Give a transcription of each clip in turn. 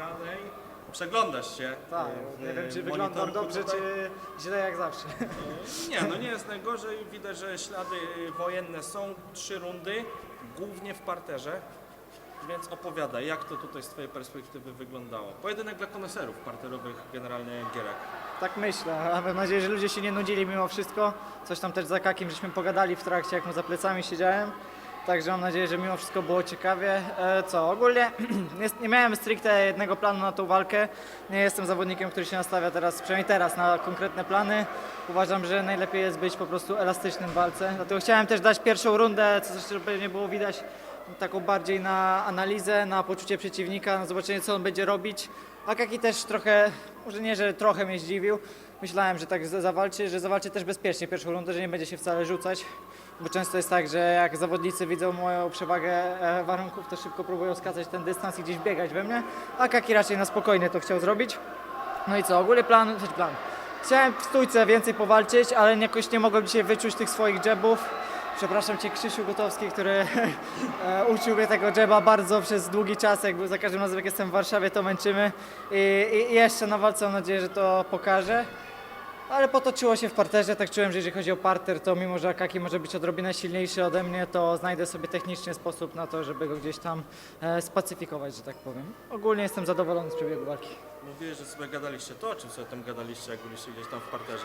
wygranej przeglądasz się. Tak, w nie wiem czy wyglądam dobrze, klubowy. czy źle jak zawsze. Nie, no nie jest najgorzej. Widać, że ślady wojenne są. Trzy rundy, głównie w parterze. Więc opowiadaj, jak to tutaj z Twojej perspektywy wyglądało. Pojedynek dla koneserów parterowych generalnie gierek. Tak myślę, a mam nadzieję, że ludzie się nie nudzili mimo wszystko. Coś tam też za Kakim, żeśmy pogadali w trakcie, jak mu za plecami siedziałem. Także mam nadzieję, że mimo wszystko było ciekawie. E, co, ogólnie nie miałem stricte jednego planu na tą walkę. Nie jestem zawodnikiem, który się nastawia teraz, przynajmniej teraz, na konkretne plany. Uważam, że najlepiej jest być po prostu elastycznym w walce. Dlatego chciałem też dać pierwszą rundę, co zresztą pewnie było widać, taką bardziej na analizę, na poczucie przeciwnika, na zobaczenie, co on będzie robić. A Kaki też trochę, może nie, że trochę mnie zdziwił. Myślałem, że tak za- zawalczy, że zawalczy też bezpiecznie pierwszą rundę, że nie będzie się wcale rzucać. Bo często jest tak, że jak zawodnicy widzą moją przewagę e, warunków, to szybko próbują skazać ten dystans i gdzieś biegać we mnie. A Kaki raczej na spokojnie to chciał zrobić. No i co, ogólnie plan, znaczy plan. Chciałem w stójce więcej powalczyć, ale jakoś nie mogłem dzisiaj wyczuć tych swoich jabów. Przepraszam Cię Krzysiu Gutowski, który e, uczył mnie tego jaba bardzo przez długi czas, jakby za każdym razem jak jestem w Warszawie to męczymy i, i jeszcze na walce mam nadzieję, że to pokażę. Ale potoczyło się w parterze, tak czułem, że jeżeli chodzi o parter, to mimo, że Akaki może być odrobinę silniejszy ode mnie, to znajdę sobie technicznie sposób na to, żeby go gdzieś tam e, spacyfikować, że tak powiem. Ogólnie jestem zadowolony z przebiegu walki. Mówiłeś, że sobie gadaliście to, o czym sobie tam gadaliście, jak byliście gdzieś tam w parterze.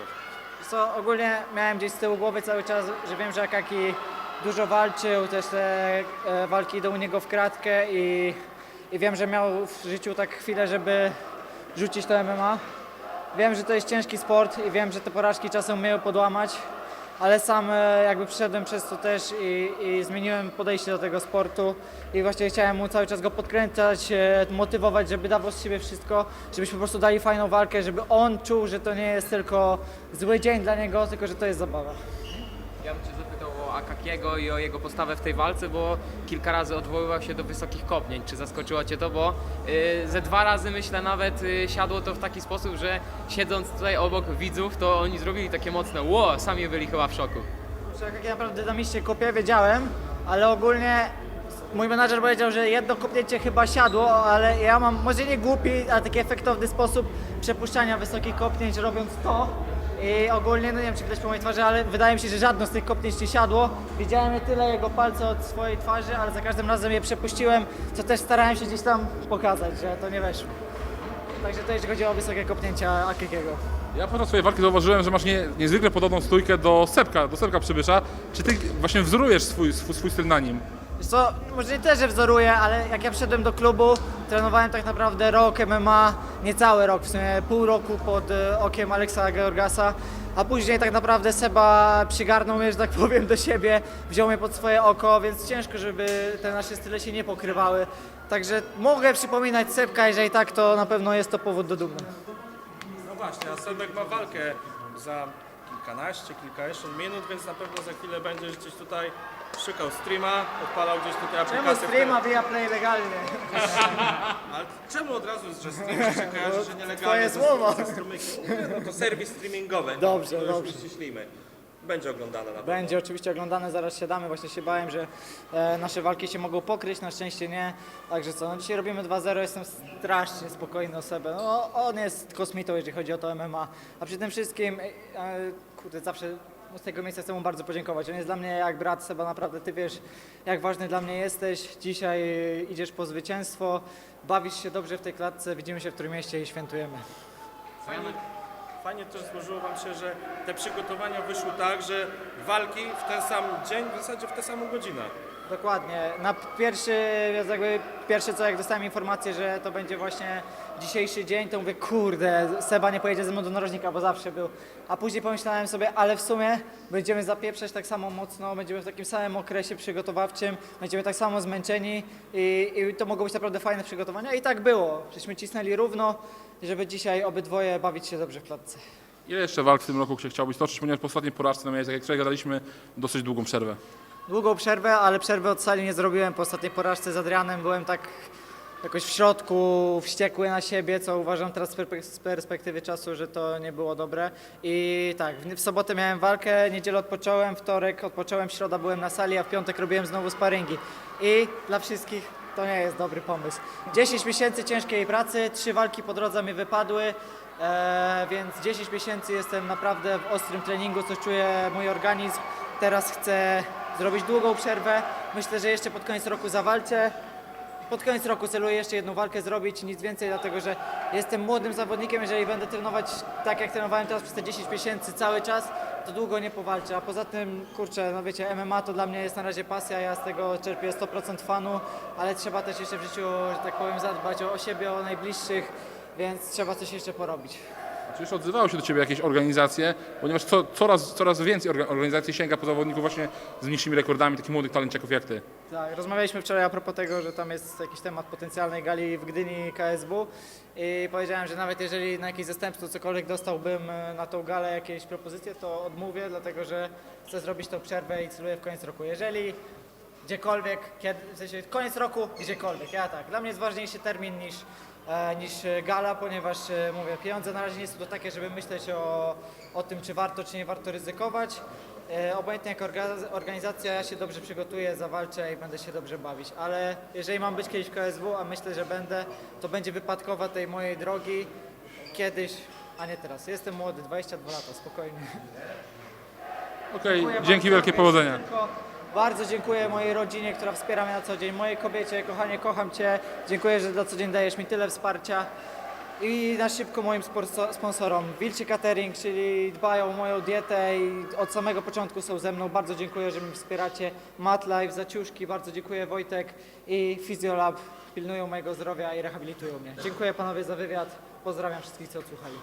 Co, ogólnie miałem gdzieś z tyłu głowy cały czas, że wiem, że Akaki dużo walczył, też te e, walki idą u niego w kratkę i, i wiem, że miał w życiu tak chwilę, żeby rzucić to MMA. Wiem, że to jest ciężki sport i wiem, że te porażki czasem umieją podłamać, ale sam e, jakby przeszedłem przez to też i, i zmieniłem podejście do tego sportu i właśnie chciałem mu cały czas go podkręcać, e, motywować, żeby dawał z siebie wszystko, żebyśmy po prostu dali fajną walkę, żeby on czuł, że to nie jest tylko zły dzień dla niego, tylko że to jest zabawa. Ja bym Cię zapytał o Akakiego i o jego postawę w tej walce, bo kilka razy odwoływał się do wysokich kopnięć. Czy zaskoczyło Cię to? Bo y, ze dwa razy myślę nawet y, siadło to w taki sposób, że siedząc tutaj obok widzów, to oni zrobili takie mocne ło, sami byli chyba w szoku. Jak ja naprawdę dynamicznie kopię, wiedziałem, ale ogólnie mój menadżer powiedział, że jedno kopnięcie chyba siadło, ale ja mam może nie głupi, ale taki efektowny sposób przepuszczania wysokich kopnięć robiąc to. I ogólnie, no nie wiem czy widać po mojej twarzy, ale wydaje mi się, że żadno z tych kopnięć nie siadło. Widziałem je tyle jego palce od swojej twarzy, ale za każdym razem je przepuściłem, co też starałem się gdzieś tam pokazać, że to nie weszło. Także to jeśli chodzi o wysokie kopnięcia Akikiego. Ja podczas swojej walki zauważyłem, że masz nie, niezwykle podobną stójkę do Sepka, do Sepka Przybysza. Czy ty właśnie wzorujesz swój, swój, swój styl na nim? Wiesz co, może nie też, że wzoruję, ale jak ja wszedłem do klubu, trenowałem tak naprawdę rok MMA, niecały rok, w sumie pół roku pod e, okiem Aleksa Georgasa, a później tak naprawdę Seba przygarnął mnie, że tak powiem, do siebie, wziął mnie pod swoje oko, więc ciężko, żeby te nasze style się nie pokrywały. Także mogę przypominać Sebka, jeżeli tak, to na pewno jest to powód do dumy. No właśnie, a Sebek ma walkę za kilkanaście, kilkadziesiąt minut, więc na pewno za chwilę będziesz gdzieś tutaj szukał streama, odpalał gdzieś tutaj Czemu aplikację. streama via play legalnie? Ale czemu od razu, że stream się kojarzy, że nielegalnie? Twoje ze- słowo. ze strumyki? Nie, No to serwis streamingowy. Dobrze, to już dobrze. uściślimy. Będzie oglądane na pewno. Będzie oczywiście oglądane, zaraz siadamy, właśnie się bałem, że e, nasze walki się mogą pokryć, na szczęście nie. Także co, no dzisiaj robimy 2-0, jestem strasznie spokojny o sobie. No, on jest kosmitą, jeżeli chodzi o to MMA, a przy tym wszystkim, e, e, kurde, zawsze z tego miejsca chcę mu bardzo podziękować. On jest dla mnie jak brat Seba, naprawdę ty wiesz, jak ważny dla mnie jesteś. Dzisiaj idziesz po zwycięstwo, bawisz się dobrze w tej klatce, widzimy się w Trójmieście i świętujemy. Fajnie, fajnie też złożyło Wam się, że te przygotowania wyszły tak, że walki w ten sam dzień, w zasadzie w tę samą godzinę. Dokładnie. Na pierwszy, jakby pierwsze co jak dostałem informację, że to będzie właśnie dzisiejszy dzień, to mówię, kurde, Seba nie pojedzie ze mną do narożnika, bo zawsze był. A później pomyślałem sobie, ale w sumie będziemy zapieprzać tak samo mocno, będziemy w takim samym okresie przygotowawczym, będziemy tak samo zmęczeni i, i to mogą być naprawdę fajne przygotowania. I tak było. Żeśmy cisnęli równo, żeby dzisiaj obydwoje bawić się dobrze w klatce. Ile jeszcze walk w tym roku się chciałbyś toczyć, ponieważ po ostatniej porażce, no miałeś, tak jak wczoraj gadaliśmy, dosyć długą przerwę. Długą przerwę, ale przerwy od sali nie zrobiłem. Po ostatniej porażce z Adrianem byłem tak jakoś w środku, wściekły na siebie, co uważam teraz z perspektywy czasu, że to nie było dobre. I tak, w, sobotę miałem walkę, niedzielę odpocząłem, wtorek odpocząłem, środa byłem na sali, a w piątek robiłem znowu sparingi. I dla wszystkich to nie jest dobry pomysł. 10 miesięcy ciężkiej pracy, trzy walki po drodze mi wypadły, e, więc 10 miesięcy jestem naprawdę w ostrym treningu, coś czuję mój organizm. Teraz chcę zrobić długą przerwę. Myślę, że jeszcze pod koniec roku zawalczę. Pod koniec roku celuję jeszcze jedną walkę zrobić, nic więcej, dlatego że jestem młodym zawodnikiem. Jeżeli będę trenować tak jak trenowałem teraz przez te 10 miesięcy cały czas, to długo nie powalczę. A poza tym, kurczę, no wiecie, MMA to dla mnie jest na razie pasja, ja z tego czerpię 100% fanu, ale trzeba też jeszcze w życiu, że tak powiem, zadbać o, o siebie, o najbliższych, więc trzeba coś jeszcze porobić. Czy już odzywały się do Ciebie jakieś organizacje, ponieważ co, coraz, coraz więcej orga- organizacji sięga po zawodników właśnie z mniejszymi rekordami, takich młodych talentciaków jak Ty. Tak, rozmawialiśmy wczoraj a propos tego, że tam jest jakiś temat potencjalnej gali w Gdyni KSW i powiedziałem, że nawet jeżeli na jakieś zastępstwo cokolwiek dostałbym e, na tą galę jakieś propozycje, to odmówię, dlatego że chcę zrobić tą przerwę i celuję w koniec roku. Jeżeli gdziekolwiek, kiedy, w sensie koniec roku, gdziekolwiek, ja tak. Dla mnie jest ważniejszy termin niż, e, niż gala, ponieważ e, mówię, pieniądze na razie nie są to takie, żeby myśleć o, o tym, czy warto, czy nie warto ryzykować. E, Obojętnie jako orga- organizacja ja się dobrze przygotuję, zawalczę i będę się dobrze bawić, ale jeżeli mam być kiedyś w KSW, a myślę, że będę, to będzie wypadkowa tej mojej drogi kiedyś, a nie teraz. Jestem młody, 22 lata, spokojnie. Okej, Dziękuję dzięki bardzo. wielkie, powodzenia. Tylko Bardzo dziękuję mojej rodzinie, która wspiera mnie na co dzień, mojej kobiecie, kochanie, kocham Cię. Dziękuję, że na co dzień dajesz mi tyle wsparcia. I na szybko moim sponsorom Wilczy Catering, czyli dbają o moją dietę i od samego początku są ze mną. Bardzo dziękuję, że mnie wspieracie. MatLife, Zaciuszki, bardzo dziękuję Wojtek i Physiolab pilnują mojego zdrowia i rehabilitują mnie. Dziękuję panowie za wywiad. Pozdrawiam wszystkich, co odsłuchali.